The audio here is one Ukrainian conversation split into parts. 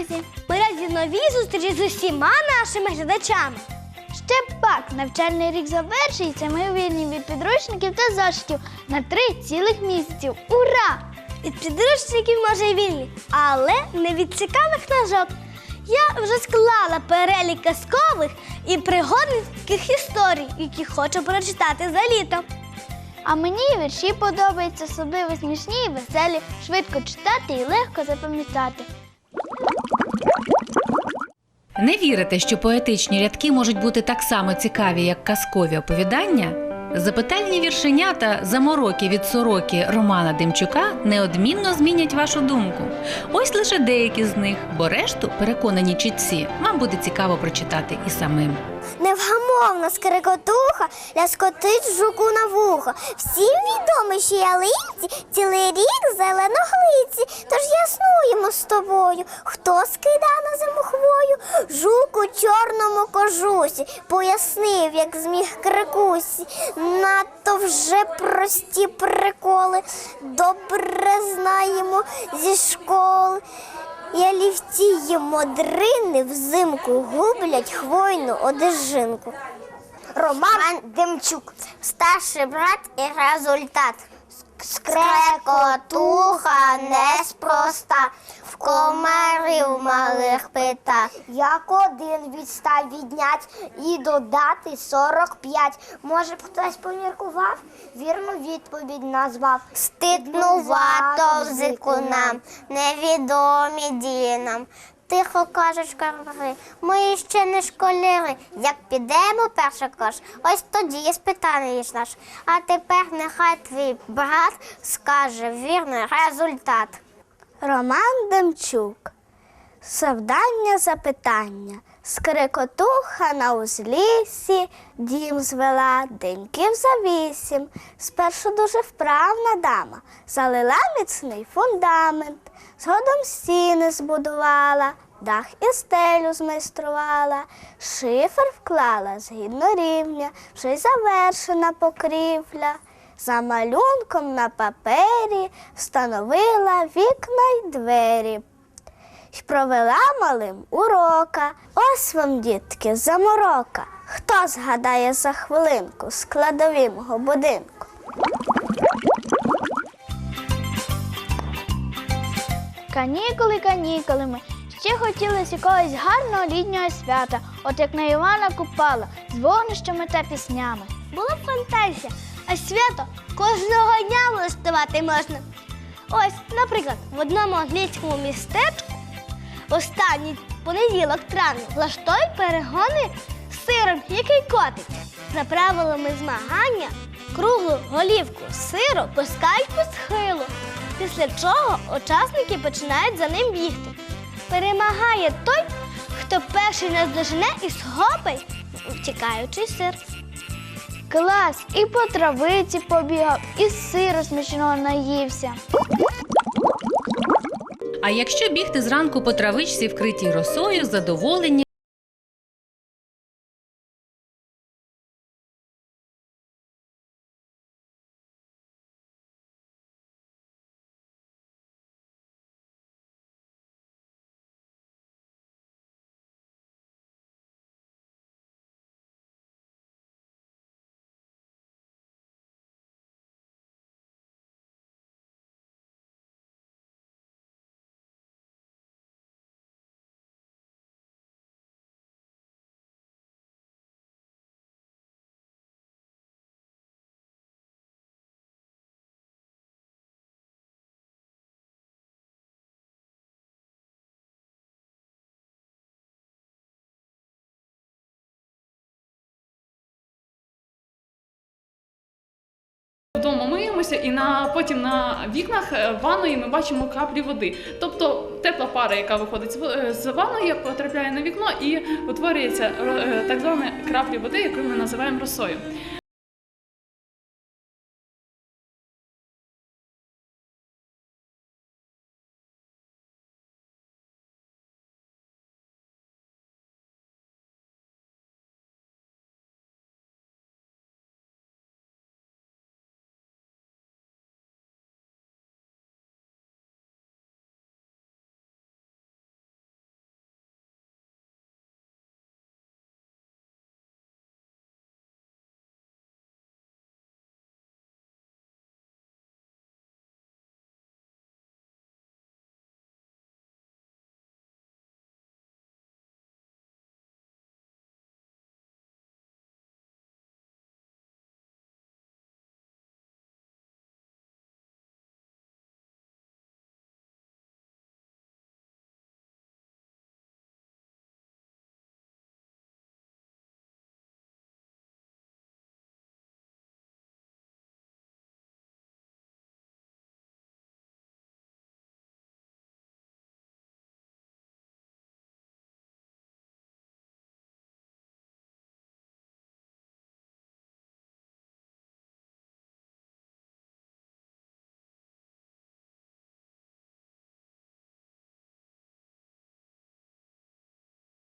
Друзі! Ми раді новій зустрічі з усіма нашими глядачами. Ще пак, навчальний рік завершується. Ми вільні від підручників та зошитів на три цілих місяців. Ура! Від підручників може й вільні, але не від цікавих книжок. Я вже склала перелік казкових і пригодницьких історій, які хочу прочитати за літо. А мені вірші подобаються, особливо смішні і веселі, швидко читати і легко запам'ятати. Не вірите, що поетичні рядки можуть бути так само цікаві, як казкові оповідання? Запитальні віршенята замороки від сороки Романа Демчука неодмінно змінять вашу думку. Ось лише деякі з них, бо решту, переконані чітці, вам буде цікаво прочитати і самим. Невгамовна скрикотуха ляскотить жуку на вухо. Всім відомо, що ялинці цілий рік зеленоглиці. Тож яснуємо з тобою, хто скида на зиму хвою. Жук у чорному кожусі пояснив, як зміг крикусі. Надто вже прості приколи, добре знаємо зі школи. Ялівці модрини взимку гублять хвойну одежинку. Роман Демчук, старший брат і результат. Скрекотуха неспроста, в комарів малих пита. Як один від віднять і додати 45. Може б хтось поміркував, вірну відповідь назвав. Стиднувато взику нам, невідомі дії нам. Тихо кажуть карари, ми ще не школяри. Як підемо перший кош, ось тоді спитаєш наш. А тепер нехай твій брат скаже вірний результат. Роман Демчук. Завдання запитання. Скрикотуха на узліссі, дім звела деньків за вісім. Спершу дуже вправна дама, залила міцний фундамент, згодом стіни збудувала, дах і стелю змайструвала, шифер вклала згідно рівня, вже й завершена покрівля. За малюнком на папері встановила вікна й двері. Й провела малим урока. Ось вам, дітки, заморока. Хто згадає за хвилинку складові мого будинку? Канікули, канікулами. Ще хотілося якогось гарного літнього свята, от як на Івана Купала, з вогнищами та піснями. Була б фантазія, а свято кожного дня влаштувати можна. Ось, наприклад, в одному англійському містечку останній понеділок травня влаштують перегони з сиром, який котиться. За правилами змагання круглу голівку сиру пускають по схилу, після чого учасники починають за ним бігти. Перемагає той, хто перший наздожене і схопить втікаючий сир. Клас! І по травиці побігав, і сиру смачного наївся. А якщо бігти зранку по травичці, вкритій росою, задоволені Вдома миємося, і на потім на вікнах е, ванної ми бачимо краплі води. Тобто тепла пара, яка виходить з е, ванної, потрапляє на вікно і утворюється е, так зване краплі води, яку ми називаємо росою.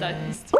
Здатність.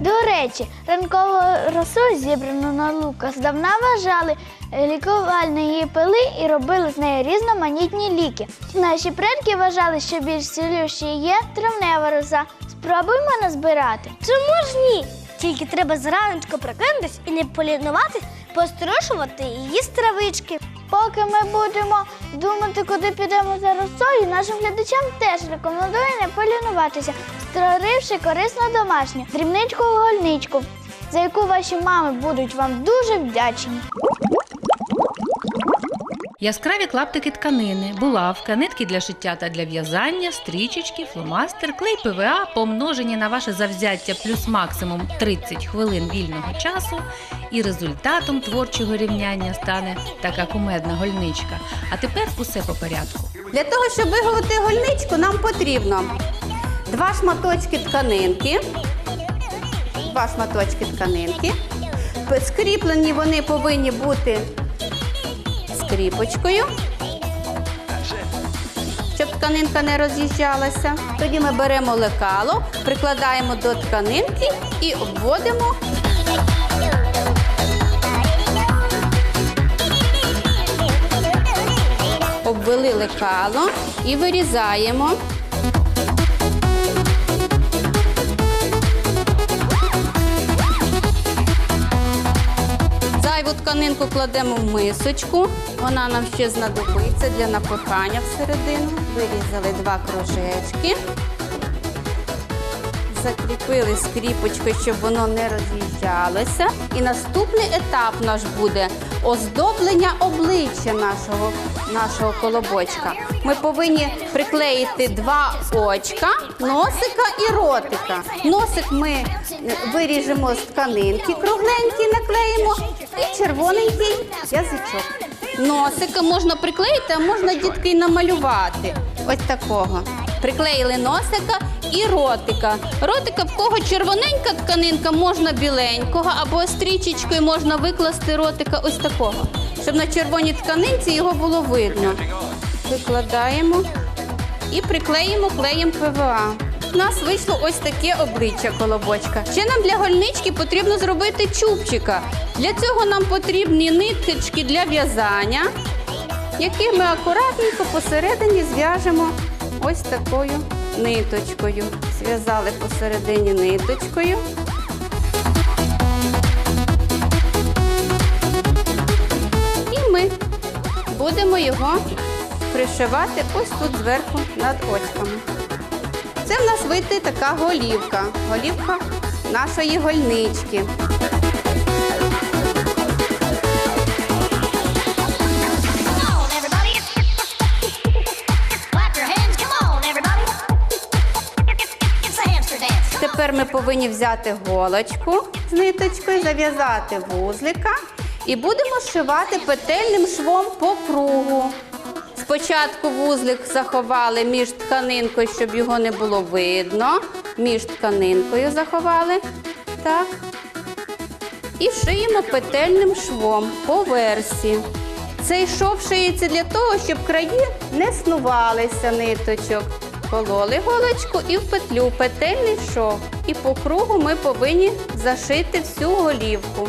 До речі, ранкову росу, зібрану на лука, здавна вважали лікувальною її пили і робили з неї різноманітні ліки. Наші предки вважали, що більш цілющі є травнева роса. Спробуймо назбирати. Чому ж ні? Тільки треба зраночку прокинутись і не полінуватись, пострушувати і їсти травички. Поки ми будемо думати, куди підемо за росою, нашим глядачам теж рекомендую не полінуватися, створивши корисну домашню дрібничку гольничку, за яку ваші мами будуть вам дуже вдячні. Яскраві клаптики тканини, булавка, нитки для шиття та для в'язання, стрічечки, фломастер, клей ПВА, помножені на ваше завзяття плюс максимум 30 хвилин вільного часу, і результатом творчого рівняння стане така кумедна гольничка. А тепер усе по порядку. Для того, щоб виготовити гольничку, нам потрібно два шматочки тканинки. Два шматочки тканинки. Скріплені вони повинні бути скріпочкою, щоб тканинка не роз'їжджалася. Тоді ми беремо лекало, прикладаємо до тканинки і обводимо. Обвели лекало і вирізаємо. Тканинку кладемо в мисочку. Вона нам ще знадобиться для напихання всередину. Вирізали два кружечки. Закріпили скріпочкою, щоб воно не роз'їжджалося. І наступний етап наш буде оздоблення обличчя нашого, нашого колобочка. Ми повинні приклеїти два очка, носика і ротика. Носик ми виріжемо з тканинки, кругленький наклеїмо і червоненький язичок. Носика можна приклеїти, а можна дітки намалювати. Ось такого. Приклеїли носика і ротика. Ротика, в кого червоненька тканинка, можна біленького, або стрічечкою можна викласти ротика ось такого, щоб на червоній тканинці його було видно. Викладаємо і приклеїмо клеєм ПВА. У нас вийшло ось таке обличчя колобочка. Ще нам для гольнички потрібно зробити чубчика. Для цього нам потрібні ниточки для в'язання, які ми акуратненько посередині зв'яжемо ось такою ниточкою. Зв'язали посередині ниточкою. І ми будемо його пришивати ось тут зверху над очками. Це в нас вийде така голівка. Голівка нашої гольнички. Тепер ми повинні взяти голочку з ниточкою, зав'язати вузлика і будемо зшивати петельним швом по кругу. Спочатку вузлик заховали між тканинкою, щоб його не було видно. Між тканинкою заховали. Так. І шиємо петельним швом по версі. Цей шов шиється для того, щоб краї не снувалися ниточок. Кололи голочку і в петлю петельний шов. І по кругу ми повинні зашити всю голівку.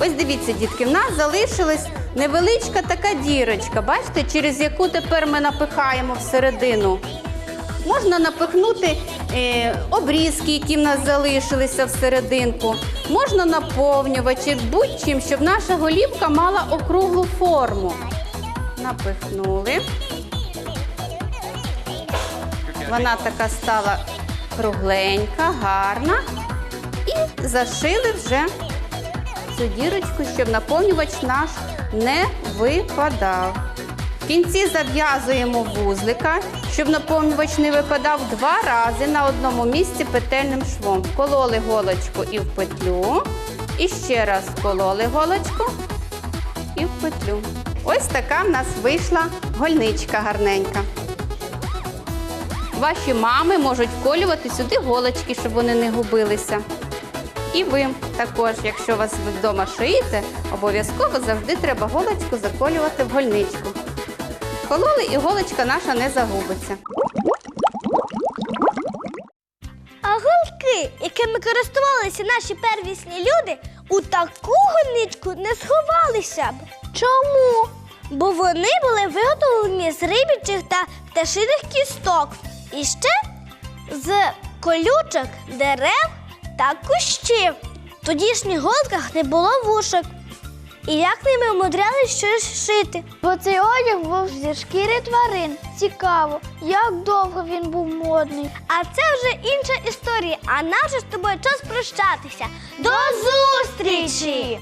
Ось дивіться, дітки, в нас залишилась невеличка така дірочка, бачите, через яку тепер ми напихаємо всередину. Можна напихнути е, обрізки, які в нас залишилися всерединку. Можна наповнювачі, будь-чим, щоб наша голівка мала округлу форму. Напихнули. Вона така стала кругленька, гарна. І зашили вже цю дірочку, щоб наповнювач наш не випадав. В кінці зав'язуємо вузлика, щоб наповнювач не випадав два рази на одному місці петельним швом. Кололи голочку і в петлю. І ще раз кололи голочку і в петлю. Ось така в нас вийшла гольничка гарненька. Ваші мами можуть вколювати сюди голочки, щоб вони не губилися. І ви також, якщо вас вдома шиєте, обов'язково завжди треба голочку заколювати в гольничку. Кололи і голочка наша не загубиться. А голки, якими користувалися наші первісні люди, у таку гоничку не сховалися б. Чому? Бо вони були виготовлені з рибічих та пташиних кісток. І ще з колючок, дерев та кущів. В тодішніх голках не було вушок. І як ними умудрялись щось шити? Бо цей одяг був зі шкіри тварин. Цікаво, як довго він був модний. А це вже інша історія. А нам же з тобою час прощатися. До зустрічі!